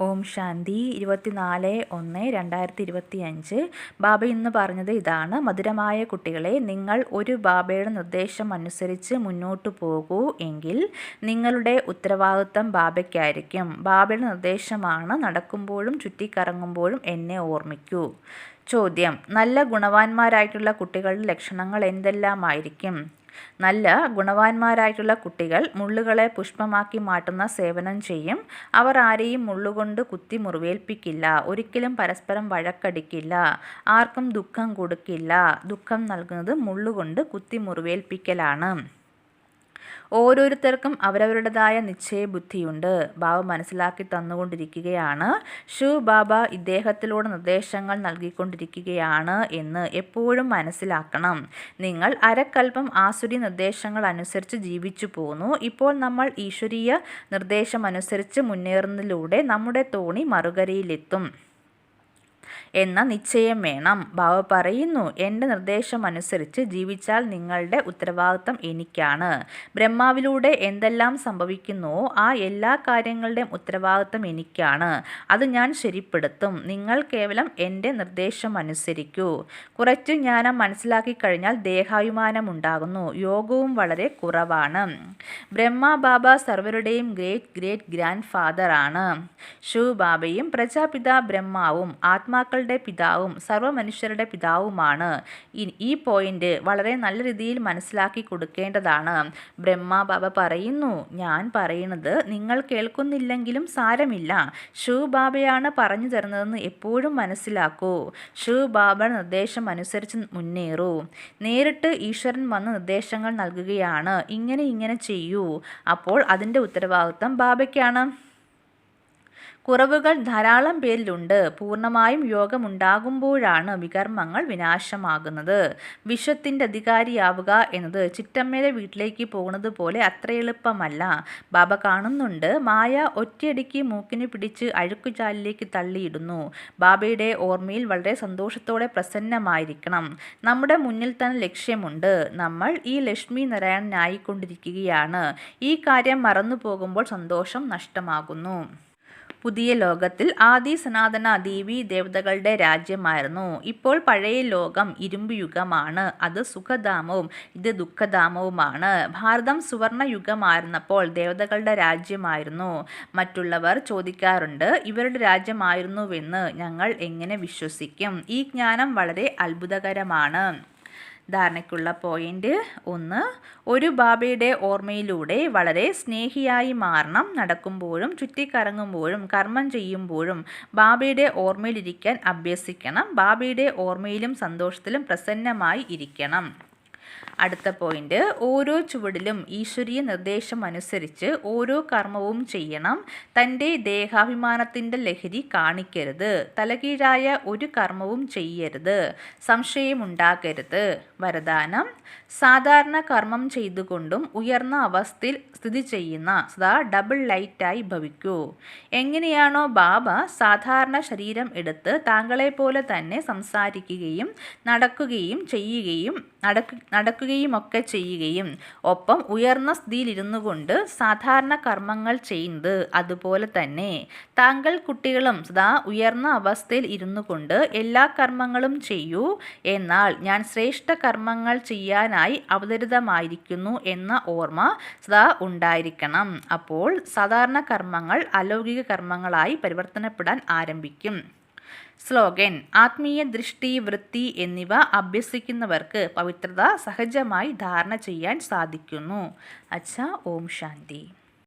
ഓം ശാന്തി ഇരുപത്തിനാല് ഒന്ന് രണ്ടായിരത്തി ഇരുപത്തി അഞ്ച് ബാബ ഇന്ന് പറഞ്ഞത് ഇതാണ്. മധുരമായ കുട്ടികളെ നിങ്ങൾ ഒരു ബാബയുടെ നിർദ്ദേശം അനുസരിച്ച് മുന്നോട്ട് പോകൂ എങ്കിൽ നിങ്ങളുടെ ഉത്തരവാദിത്വം ബാബയ്ക്കായിരിക്കും. ബാബയുടെ നിർദ്ദേശമാണ് നടക്കുമ്പോഴും ചുറ്റിക്കറങ്ങുമ്പോഴും എന്നെ ഓർമ്മിക്കൂ. ചോദ്യം. നല്ല ഗുണവാന്മാരായിട്ടുള്ള കുട്ടികളുടെ ലക്ഷണങ്ങൾ എന്തെല്ലാമായിരിക്കും? നല്ല ഗുണവാന്മാരായിട്ടുള്ള കുട്ടികൾ മുള്ളുകളെ പുഷ്പമാക്കി മാറ്റുന്ന സേവനം ചെയ്യും. അവർ ആരെയും മുള്ളുകൊണ്ട് കുത്തി മുറിവേൽപ്പിക്കില്ല. ഒരിക്കലും പരസ്പരം വഴക്കടിക്കില്ല. ആർക്കും ദുഃഖം കൊടുക്കില്ല. ദുഃഖം നൽകുന്നത് മുള്ളുകൊണ്ട് കുത്തി മുറിവേൽപ്പിക്കലാണ്. ഓരോരുത്തർക്കും അവരവരുടേതായ നിശ്ചയബുദ്ധിയുണ്ട് ബാബ മനസ്സിലാക്കി തന്നുകൊണ്ടിരിക്കുകയാണ്. ഷു ബാബ ഇദ്ദേഹത്തിലൂടെ നിർദ്ദേശങ്ങൾ നൽകിക്കൊണ്ടിരിക്കുകയാണ് എന്ന് എപ്പോഴും മനസ്സിലാക്കണം. നിങ്ങൾ അരക്കൽപ്പം ആസുരി നിർദ്ദേശങ്ങൾ അനുസരിച്ച് ജീവിച്ചു പോന്നു. ഇപ്പോൾ നമ്മൾ ഈശ്വരീയ നിർദ്ദേശം അനുസരിച്ച് മുന്നേറുന്നതിലൂടെ നമ്മുടെ തോണി മറുകരയിലെത്തും. എന്ന നിശ്ചയം വേണം. ബാബ പറയുന്നു എന്റെ നിർദ്ദേശം അനുസരിച്ച് ജീവിച്ചാൽ നിങ്ങളുടെ ഉത്തരവാദിത്തം എനിക്കാണ്. ബ്രഹ്മാവിലൂടെ എന്തെല്ലാം സംഭവിക്കുന്നുവോ ആ എല്ലാ കാര്യങ്ങളുടെയും ഉത്തരവാദിത്തം എനിക്കാണ്. അത് ഞാൻ ശരിപ്പെടുത്തും. നിങ്ങൾ കേവലം എന്റെ നിർദ്ദേശം അനുസരിക്കൂ കുറച്ച് ജ്ഞാനം മനസ്സിലാക്കി കഴിഞ്ഞാൽ ദേഹാഭിമാനം ഉണ്ടാകുന്നു. യോഗവും വളരെ കുറവാണ്. ബ്രഹ്മ ബാബ സർവരുടെയും ഗ്രേറ്റ് ഗ്രേറ്റ് ഗ്രാൻഡ് ഫാദർ ആണ്. ഷു ബാബയും പ്രജാപിത ബ്രഹ്മാവും ആത്മാക്കൾ മനുഷ്യരുടെ പിതാവും സർവമനുഷ്യരുടെ പിതാവുമാണ്. ഈ പോയിന്റ് വളരെ നല്ല രീതിയിൽ മനസ്സിലാക്കി കൊടുക്കേണ്ടതാണ്. ബ്രഹ്മ ബാബ പറയുന്നു ഞാൻ പറയുന്നത് നിങ്ങൾ കേൾക്കുന്നില്ലെങ്കിലും സാരമില്ല. ഷൂ ബാബയാണ് പറഞ്ഞു തരുന്നതെന്ന് എപ്പോഴും മനസ്സിലാക്കൂ. ഷൂ ബാബയുടെ നിർദ്ദേശം അനുസരിച്ച് മുന്നേറൂ. നേരിട്ട് ഈശ്വരൻ വന്ന് നിർദ്ദേശങ്ങൾ നൽകുകയാണ്. ഇങ്ങനെ ഇങ്ങനെ ചെയ്യൂ. അപ്പോൾ അതിന്റെ ഉത്തരവാദിത്വം ബാബയ്ക്കാണ്. കുറവുകൾ ധാരാളം പേരിലുണ്ട്. പൂർണമായും യോഗമുണ്ടാകുമ്പോഴാണ് വികർമ്മങ്ങൾ വിനാശമാകുന്നത്. വിശ്വത്തിന്റെ അധികാരിയാവുക എന്നത് ചിറ്റമ്മയുടെ വീട്ടിലേക്ക് പോകുന്നത് പോലെ അത്ര എളുപ്പമല്ല. ബാബ കാണുന്നുണ്ട്. മായ ഒറ്റയടിക്ക് മൂക്കിന് പിടിച്ച് അഴുക്കുചാലിലേക്ക് തള്ളിയിടുന്നു. ബാബയുടെ ഓർമ്മയിൽ വളരെ സന്തോഷത്തോടെ പ്രസന്നമായിരിക്കണം. നമ്മുടെ മുന്നിൽ തന്നെ ലക്ഷ്യമുണ്ട്. നമ്മൾ ഈ ലക്ഷ്മി നാരായണനായിക്കൊണ്ടിരിക്കുകയാണ്. ഈ കാര്യം മറന്നു പോകുമ്പോൾ സന്തോഷം നഷ്ടമാകുന്നു. പുതിയ ലോകത്തിൽ ആദി സനാതന ദേവി ദേവതകളുടെ രാജ്യമായിരുന്നു. ഇപ്പോൾ പഴയ ലോകം ഇരുമ്പ് യുഗമാണ്. അത് സുഖധാമവും ഇത് ദുഃഖധാമവുമാണ്. ഭാരതം സുവർണ യുഗമായിരുന്നപ്പോൾ ദേവതകളുടെ രാജ്യമായിരുന്നു. മറ്റുള്ളവർ ചോദിക്കാറുണ്ട് ഇവരുടെ രാജ്യമായിരുന്നുവെന്ന് ഞങ്ങൾ എങ്ങനെ വിശ്വസിക്കും? ഈ ജ്ഞാനം വളരെ അത്ഭുതകരമാണ്. ധാരണയ്ക്കുള്ള പോയിന്റ് ഒന്ന്. ഒരു ബാബയുടെ ഓർമ്മയിലൂടെ വളരെ സ്നേഹിയായി മാറണം. നടക്കുമ്പോഴും ചുറ്റിക്കറങ്ങുമ്പോഴും കർമ്മം ചെയ്യുമ്പോഴും ബാബയുടെ ഓർമ്മയിലിരിക്കാൻ അഭ്യസിക്കണം. ബാബയുടെ ഓർമ്മയിലും സന്തോഷത്തിലും പ്രസന്നമായി ഇരിക്കണം. അടുത്ത പോയിന്റ് ഓരോ ചുവടിലും ഈശ്വരീയ നിർദ്ദേശം അനുസരിച്ച് ഓരോ കർമ്മവും ചെയ്യണം. തന്റെ ദേഹാഭിമാനത്തിന്റെ ലഹരി കാണിക്കരുത്. തലകീഴായ ഒരു കർമ്മവും ചെയ്യരുത്. സംശയമുണ്ടാകരുത്. വരദാനം. സാധാരണ കർമ്മം ചെയ്തുകൊണ്ടും ഉയർന്ന അവസ്ഥയിൽ സ്ഥിതി ചെയ്യുന്ന സദാ ഡബിൾ ലൈറ്റായി ഭവിക്കൂ. എങ്ങനെയാണോ ബാബ സാധാരണ ശരീരം എടുത്ത് താങ്കളെപ്പോലെ തന്നെ സംസാരിക്കുകയും നടക്കുകയും ചെയ്യുകയും നടക്കു നടക്കുകയും ഒക്കെ ചെയ്യുകയും ഒപ്പം ഉയർന്ന സ്ഥിതിയിലിരുന്നു കൊണ്ട് സാധാരണ കർമ്മങ്ങൾ ചെയ്യുന്നത് അതുപോലെ തന്നെ താങ്കൾ കുട്ടികളും സദാ ഉയർന്ന അവസ്ഥയിൽ ഇരുന്നു കൊണ്ട് എല്ലാ കർമ്മങ്ങളും ചെയ്യൂ. എന്നാൽ ഞാൻ ശ്രേഷ്ഠ കർമ്മങ്ങൾ ചെയ്യാനായി അവതരിതമായിരിക്കുന്നു എന്ന ഓർമ്മ സദാ ഉണ്ടായിരിക്കണം. അപ്പോൾ സാധാരണ കർമ്മങ്ങൾ അലൗകിക കർമ്മങ്ങളായി പരിവർത്തനപ്പെടാൻ ആരംഭിക്കും. സ്ലോഗൻ ആത്മീയ ദൃഷ്ടി വൃത്തി എന്നിവ അഭ്യസിക്കുന്നവർക്ക് പവിത്രത സഹജമായി ധാരണ ചെയ്യാൻ സാധിക്കുന്നു. അച്ഛ ഓം ശാന്തി.